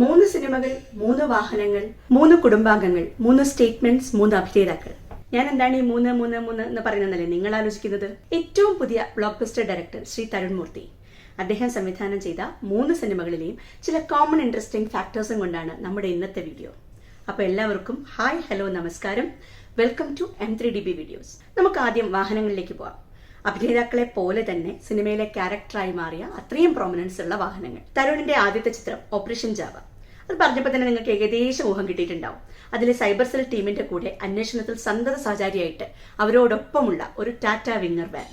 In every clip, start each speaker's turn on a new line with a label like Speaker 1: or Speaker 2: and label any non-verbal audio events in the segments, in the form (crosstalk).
Speaker 1: മൂന്ന് സിനിമകൾ മൂന്ന് വാഹനങ്ങൾ മൂന്ന് കുടുംബാംഗങ്ങൾ മൂന്ന് സ്റ്റേറ്റ്മെന്റ്സ് മൂന്ന് അഭിനേതാക്കൾ. ഞാൻ എന്താണ് ഈ മൂന്ന് മൂന്ന് മൂന്ന് എന്ന് പറയുന്നതല്ലേ? നിങ്ങൾ ആലോചിക്കുന്നത് ഏറ്റവും പുതിയ blockbuster director Shri Tarun Moorthy. അദ്ദേഹം സംവിധാനം ചെയ്ത മൂന്ന് സിനിമകളിലെയും ചില കോമൺ ഇൻട്രസ്റ്റിംഗ് ഫാക്ടേഴ്സും കൊണ്ടാണ് നമ്മുടെ ഇന്നത്തെ വീഡിയോ. അപ്പോൾ എല്ലാവർക്കും ഹായ് ഹലോ നമസ്കാരം. Welcome to M three D B videos നമുക്ക് ആദ്യം വാഹനങ്ങളിലേക്ക് പോവാം. അഭിനേതാക്കളെ പോലെ തന്നെ സിനിമയിലെ ക്യാരക്ടറായി മാറിയ അത്രയും പ്രോമിനൻസ് ഉള്ള വാഹനങ്ങൾ. തരുണിന്റെ ആദ്യത്തെ ചിത്രം ഓപ്പറേഷൻ ജാവ അത് പറഞ്ഞപ്പോൾ തന്നെ നിങ്ങൾക്ക് ഏകദേശം ഊഹം കിട്ടിയിട്ടുണ്ടാവും. അതിലെ സൈബർ സെൽ ടീമിന്റെ കൂടെ അന്വേഷണത്തിൽ സന്തത സഹചാരിയായിട്ട് അവരോടൊപ്പമുള്ള ഒരു ടാറ്റ വിങ്ങർ വാൻ.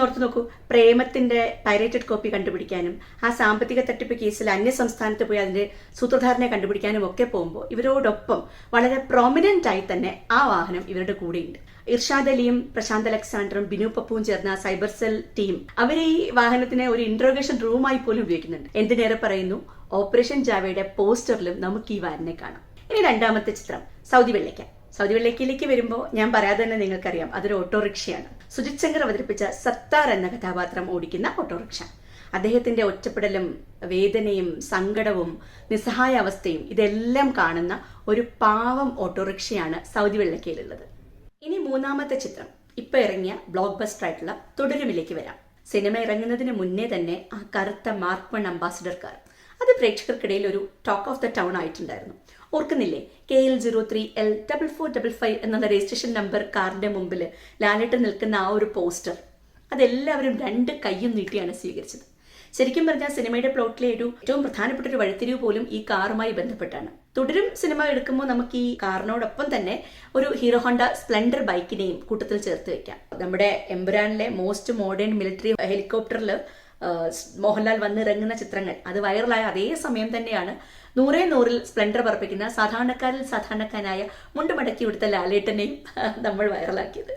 Speaker 1: ഓർത്ത് നോക്കൂ പ്രേമത്തിന്റെ പൈറേറ്റഡ് കോപ്പി കണ്ടുപിടിക്കാനും ആ സാമ്പത്തിക തട്ടിപ്പ് കേസിൽ അന്യ സംസ്ഥാനത്ത് പോയി അതിന്റെ സൂത്രധാരനെ കണ്ടുപിടിക്കാനും ഒക്കെ പോകുമ്പോൾ ഇവരോടൊപ്പം വളരെ പ്രോമിനന്റ് ആയി തന്നെ ആ വാഹനം ഇവരുടെ കൂടെയുണ്ട്. ഇർഷാദ് അലിയും പ്രശാന്ത് അലക്സാണ്ടറും ബിനു പപ്പുവും ചേർന്ന സൈബർ സെൽ ടീം അവരെ ഈ വാഹനത്തിനെ ഒരു ഇന്ററോഗേഷൻ റൂമായി പോലും ഉപയോഗിക്കുന്നുണ്ട്. എന്തിനേറെ പറയുന്നു? ഓപ്പറേഷൻ ജാവയുടെ പോസ്റ്ററിലും നമുക്ക് ഈ വാനിനെ കാണാം. ഇനി രണ്ടാമത്തെ ചിത്രം സൗദി വെള്ളയ്ക്ക. സൗദി വെള്ളയ്ക്കയിലേക്ക് വരുമ്പോൾ ഞാൻ പറയാതെ തന്നെ നിങ്ങൾക്കറിയാം അതൊരു ഓട്ടോറിക്ഷയാണ്. സുജിത് ശങ്കർ അവതരിപ്പിച്ച സത്താർ എന്ന കഥാപാത്രം ഓടിക്കുന്ന ഓട്ടോറിക്ഷ. അദ്ദേഹത്തിന്റെ ഒറ്റപ്പെടലും വേദനയും സങ്കടവും നിസ്സഹായ അവസ്ഥയും ഇതെല്ലാം കാണുന്ന ഒരു പാവം ഓട്ടോറിക്ഷയാണ് സൗദി വെള്ളക്കയിലുള്ളത് ഇനി മൂന്നാമത്തെ ചിത്രം ഇപ്പൊ ഇറങ്ങിയ ബ്ലോക്ക് ബസ്റ്റർ ആയിട്ടുള്ള തുടരുമിലേക്ക് വരാം. സിനിമ ഇറങ്ങുന്നതിന് മുന്നേ തന്നെ ആ കറുത്ത മാർക്ക് വൺ അംബാസിഡർ കാർ അത് പ്രേക്ഷകർക്കിടയിൽ ഒരു ടോക്ക് ഓഫ് ദ ടൗൺ ആയിട്ടുണ്ടായിരുന്നു. ഓർക്കുന്നില്ലേ? K L zero three L double four double five എന്നുള്ള രജിസ്ട്രേഷൻ നമ്പർ കാറിന്റെ മുമ്പിൽ ലാലിട്ട് നിൽക്കുന്ന ആ ഒരു പോസ്റ്റർ അതെല്ലാവരും രണ്ട് കൈയും നീട്ടിയാണ് സ്വീകരിച്ചത്. ശരിക്കും പറഞ്ഞാൽ സിനിമയുടെ പ്ലോട്ടിലെ ഒരു ഏറ്റവും പ്രധാനപ്പെട്ട ഒരു വഴിത്തിരിവ് പോലും ഈ കാറുമായി ബന്ധപ്പെട്ടാണ്. തുടരും സിനിമ എടുക്കുമ്പോൾ നമുക്ക് ഈ കാറിനോടൊപ്പം തന്നെ ഒരു ഹീറോ ഹോണ്ട സ്പ്ലെൻഡർ ബൈക്കിനെയും കൂട്ടത്തിൽ ചേർത്ത് വെക്കാം. നമ്മുടെ എംബ്രാനിലെ മോസ്റ്റ് മോഡേൺ മിലിറ്ററി ഹെലികോപ്റ്ററിൽ മോഹൻലാൽ വന്നിറങ്ങുന്ന ചിത്രങ്ങൾ അത് വൈറലായ അതേ സമയം തന്നെയാണ് നൂറേ നൂറിൽ സ്പ്ലെൻഡർ പറപ്പിക്കുന്ന സാധാരണക്കാരിൽ സാധാരണക്കാരനായ മുണ്ടുമടക്കി കൊടുത്ത ലാലേട്ടനെയും (laughs) നമ്മൾ വൈറലാക്കിയത്.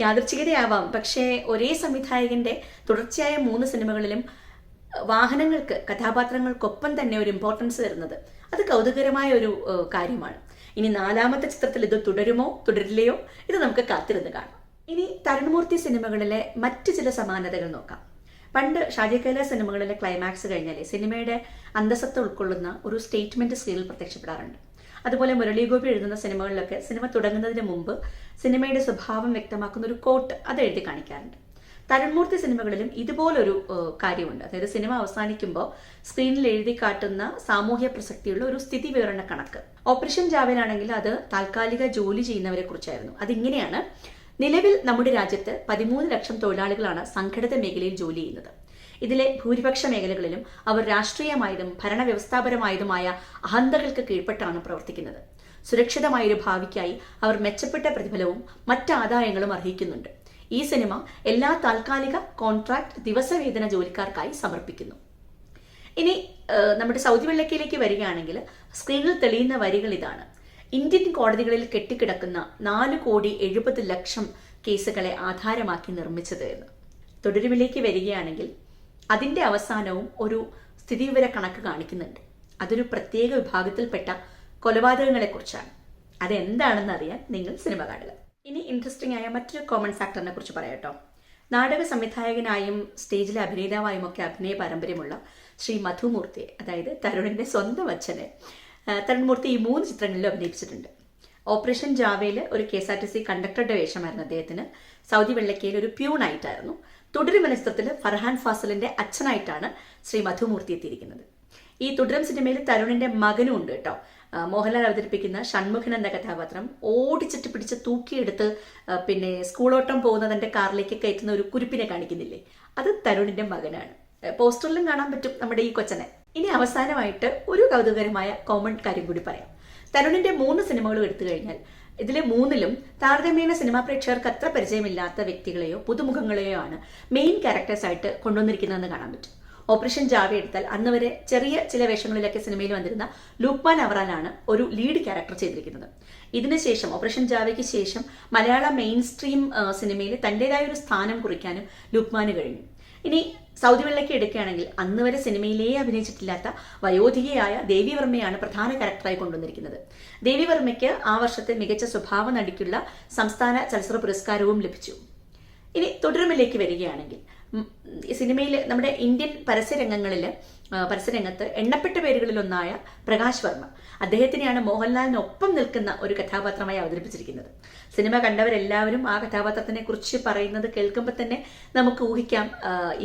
Speaker 1: യാദൃച്ഛികതയാവാം. പക്ഷേ ഒരേ സംവിധായകന്റെ തുടർച്ചയായ മൂന്ന് സിനിമകളിലും വാഹനങ്ങൾക്ക് കഥാപാത്രങ്ങൾക്കൊപ്പം തന്നെ ഒരു ഇമ്പോർട്ടൻസ് തരുന്നത് അത് കൗതുകരമായ ഒരു കാര്യമാണ്. ഇനി നാലാമത്തെ ചിത്രത്തിൽ ഇത് തുടരുമോ തുടരില്ലയോ ഇത് നമുക്ക് കാത്തിരുന്ന് കാണാം. ഇനി തരുൺമൂർത്തി സിനിമകളിലെ മറ്റു ചില സമാനതകൾ നോക്കാം. പണ്ട് ഷാജി കൈല സിനിമകളിലെ ക്ലൈമാക്സ് കഴിഞ്ഞാൽ സിനിമയുടെ അന്തസത്ത ഉൾക്കൊള്ളുന്ന ഒരു സ്റ്റേറ്റ്മെന്റ് സ്ക്രീനിൽ പ്രത്യക്ഷപ്പെടാറുണ്ട്. അതുപോലെ മുരളീഗോപി എഴുതുന്ന സിനിമകളിലൊക്കെ സിനിമ തുടങ്ങുന്നതിന് മുമ്പ് സിനിമയുടെ സ്വഭാവം വ്യക്തമാക്കുന്ന ഒരു കോട്ട് അത് എഴുതി കാണിക്കാറുണ്ട്. തരൺമൂർത്തി സിനിമകളിലും ഇതുപോലൊരു കാര്യമുണ്ട്. അതായത് സിനിമ അവസാനിക്കുമ്പോൾ സ്ക്രീനിൽ എഴുതി കാട്ടുന്ന സാമൂഹ്യ പ്രസക്തിയുള്ള ഒരു സ്ഥിതി വിവരണ കണക്ക്. ഓപ്പറേഷൻ ജാവേലാണെങ്കിൽ അത് താൽക്കാലിക ജോലി ചെയ്യുന്നവരെ കുറിച്ചായിരുന്നു. അതിങ്ങനെയാണ് നിലവിൽ നമ്മുടെ രാജ്യത്ത് പതിമൂന്ന് ലക്ഷം തൊഴിലാളികളാണ് സംഘടിത മേഖലയിൽ ജോലി ചെയ്യുന്നത്. ഇതിലെ ഭൂരിപക്ഷ മേഖലകളിലും അവർ രാഷ്ട്രീയമായതും ഭരണവ്യവസ്ഥാപരമായതുമായ അഹന്തകൾക്ക് കീഴ്പ്പെട്ടാണ് പ്രവർത്തിക്കുന്നത്. സുരക്ഷിതമായ ഒരു ഭാവിക്കായി അവർ മെച്ചപ്പെട്ട പ്രതിഫലവും മറ്റാദായങ്ങളും അർഹിക്കുന്നുണ്ട്. ഈ സിനിമ എല്ലാ താൽക്കാലിക കോൺട്രാക്ട് ദിവസവേതന ജോലിക്കാർക്കായി സമർപ്പിക്കുന്നു. ഇനി നമ്മുടെ സൗദി വെള്ളക്കയിലേക്ക് വരികയാണെങ്കിൽ സ്ക്രീനിൽ തെളിയുന്ന വരികൾ ഇതാണ്. ഇന്ത്യൻ കോടതികളിൽ കെട്ടിക്കിടക്കുന്ന നാല് കോടി എഴുപത് ലക്ഷം കേസുകളെ ആധാരമാക്കി നിർമ്മിച്ചത് എന്ന്. തുടരുമിലേക്ക് വരികയാണെങ്കിൽ അതിന്റെ അവസാനവും ഒരു സ്ഥിതിവിവര കണക്ക് കാണിക്കുന്നുണ്ട്. അതൊരു പ്രത്യേക വിഭാഗത്തിൽപ്പെട്ട കൊലപാതകങ്ങളെക്കുറിച്ചാണ്. അതെന്താണെന്ന് അറിയാൻ നിങ്ങൾ സിനിമ കാണുക. ഇനി ഇൻട്രസ്റ്റിംഗ് ആയ മറ്റൊരു കോമൺ ഫാക്ടറിനെ കുറിച്ച് പറയാട്ടോ നാടക സംവിധായകനായും സ്റ്റേജിലെ അഭിനേതാവായും ഒക്കെ അഭിനയ പാരമ്പര്യമുള്ള ശ്രീ മധുമൂർത്തിയെ അതായത് തരുണിന്റെ സ്വന്തം അച്ഛനെ തരുൺമൂർത്തി ഈ മൂന്ന് ചിത്രങ്ങളിലും അഭിനയിച്ചിട്ടുണ്ട്. ഓപ്പറേഷൻ ജാവയിൽ ഒരു K S R T C കണ്ടക്ടറുടെ വേഷമായിരുന്നു അദ്ദേഹത്തിന്. സൗദി വെള്ളക്കയിൽ ഒരു പ്യൂണായിട്ടായിരുന്നു. തുടരും എന്ന ചിത്രത്തിൽ ഫർഹാൻ ഫാസലിന്റെ അച്ഛനായിട്ടാണ് ശ്രീ മധുമൂർത്തി എത്തിയിരിക്കുന്നത്. ഈ തുടരും സിനിമയിൽ തരുണിന്റെ മകനും ഉണ്ട് കേട്ടോ. മോഹൻലാൽ അവതരിപ്പിക്കുന്ന ഷൺമുഖൻ എന്ന കഥാപാത്രം ഓടിച്ചിട്ട് പിടിച്ച് തൂക്കിയെടുത്ത് പിന്നെ സ്കൂളോട്ടം പോകുന്നതിന്റെ കാറിലേക്ക് കയറ്റുന്ന ഒരു കുരിപ്പിനെ കാണിക്കുന്നില്ലേ? അത് തരുണിന്റെ മകനാണ്. പോസ്റ്ററിലും കാണാൻ പറ്റും നമ്മുടെ ഈ കൊച്ചനെ. ഇനി അവസാനമായിട്ട് ഒരു കൗതുകരമായ കോമൺ കാര്യം കൂടി പറയാം. തരുണിന്റെ മൂന്ന് സിനിമകളും എടുത്തു കഴിഞ്ഞാൽ ഇതിലെ മൂന്നിലും താരതമ്യേന സിനിമാ പ്രേക്ഷകർക്ക് അത്ര പരിചയമില്ലാത്ത വ്യക്തികളെയോ പുതുമുഖങ്ങളെയോ ആണ് മെയിൻ ക്യാരക്ടേഴ്സ് ആയിട്ട് കൊണ്ടുവന്നിരിക്കുന്നതെന്ന് കാണാൻ പറ്റും. ഓപ്പറേഷൻ ജാവ എടുത്താൽ അന്ന് വരെ ചെറിയ ചില വേഷങ്ങളിലൊക്കെ സിനിമയിൽ വന്നിരുന്ന ലൂക്മാൻ അവറാനാണ് ഒരു ലീഡ് ക്യാരക്ടർ ചെയ്തിരിക്കുന്നത്. ഇതിനുശേഷം ഓപ്പറേഷൻ ജാവയ്ക്ക് ശേഷം മലയാള മെയിൻ സ്ട്രീം സിനിമയിൽ തന്റേതായ ഒരു സ്ഥാനം കുറിക്കാനും ലൂക്മാന് കഴിഞ്ഞു. ഇനി സൗദി വെള്ളയ്ക്ക് എടുക്കുകയാണെങ്കിൽ അന്ന് വരെ സിനിമയിലേ അഭിനയിച്ചിട്ടില്ലാത്ത വയോധികയായ ദേവിവർമ്മയാണ് പ്രധാന ക്യാരക്ടറായി കൊണ്ടുവന്നിരിക്കുന്നത്. ദേവിവർമ്മയ്ക്ക് ആ വർഷത്തെ മികച്ച സ്വഭാവ നടിക്കുള്ള സംസ്ഥാന ചലച്ചിത്ര പുരസ്കാരവും ലഭിച്ചു. ഇനി തുടരുമിലേക്ക് വരികയാണെങ്കിൽ സിനിമയിൽ നമ്മുടെ ഇന്ത്യൻ പരസ്യരംഗങ്ങളിൽ പരസ്യരംഗത്ത് എണ്ണപ്പെട്ട പേരുകളിലൊന്നായ പ്രകാശ് വർമ്മ. അദ്ദേഹത്തിനെയാണ് മോഹൻലാലിനൊപ്പം നിൽക്കുന്ന ഒരു കഥാപാത്രമായി അവതരിപ്പിച്ചിരിക്കുന്നത്. സിനിമ കണ്ടവരെല്ലാവരും ആ കഥാപാത്രത്തിനെ കുറിച്ച് പറയുന്നത് കേൾക്കുമ്പോൾ തന്നെ നമുക്ക് ഊഹിക്കാം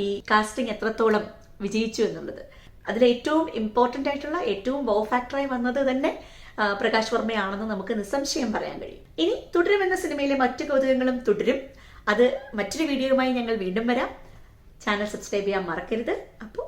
Speaker 1: ഈ കാസ്റ്റിംഗ് എത്രത്തോളം വിജയിച്ചു എന്നുള്ളത്. അതിൽ ഏറ്റവും ഇമ്പോർട്ടന്റ് ആയിട്ടുള്ള ഏറ്റവും വോ ഫാക്ടറായി വന്നത് തന്നെ പ്രകാശ് വർമ്മയാണെന്ന് നമുക്ക് നിസ്സംശയം പറയാൻ കഴിയും. ഇനി തുടരും എന്ന സിനിമയിലെ മറ്റു കൗതുകങ്ങളും തുടരും. അത് മറ്റൊരു വീഡിയോയുമായി ഞങ്ങൾ വീണ്ടും വരാം. ചാനൽ സബ്സ്ക്രൈബ് ചെയ്യാൻ മറക്കരുത്. അപ്പോൾ